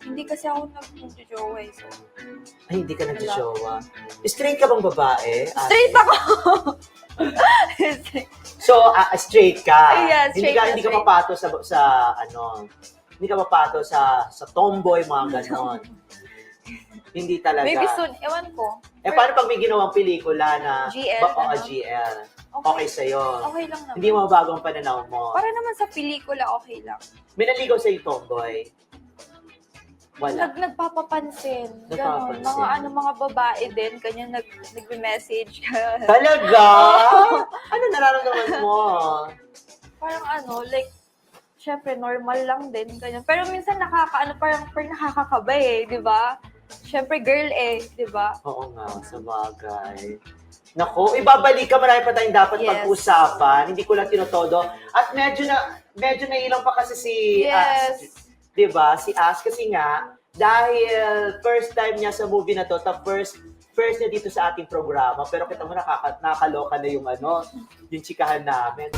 Hindi kasi ako nag-jowa eh. So, Ay, hindi ka nag-jowa. Straight ka bang babae? Ate? straight ako! So, ah, straight ka. Yeah, hindi straight ka na hindi ka straight. mapato sa sa ano, hindi ka mapato sa sa tomboy mga ganon. hindi talaga. Maybe soon, ewan ko. Eh paano pag may ginawang pelikula na GL, ba, o, ano? GL? Okay Okay, sa'yo. okay lang naman. Hindi mo bago ang pananaw mo. Para naman sa pelikula, okay lang. May naligaw sa'yo tomboy? Wala. Nag, nagpapapansin. Ganon. Nagpapapansin. Mga ano, mga babae din. Kanya nag, nagme-message. Talaga? ano nararamdaman mo? parang ano, like, syempre, normal lang din. Ganyan. Pero minsan nakaka, ano, parang, parang nakakakaba eh, di ba? Syempre, girl eh, di ba? Oo nga, sa bagay. Naku, ibabalik ka, marami pa tayong dapat Yes. pag-usapan. Hindi ko lang tinotodo. At medyo na, medyo nailang pa kasi si As, Yes. Di ba? Si As kasi nga, dahil first time niya sa movie na to, ta first first niya dito sa ating programa, pero kita mo nakaka, nakakaloka na yung ano, yung chikahan namin.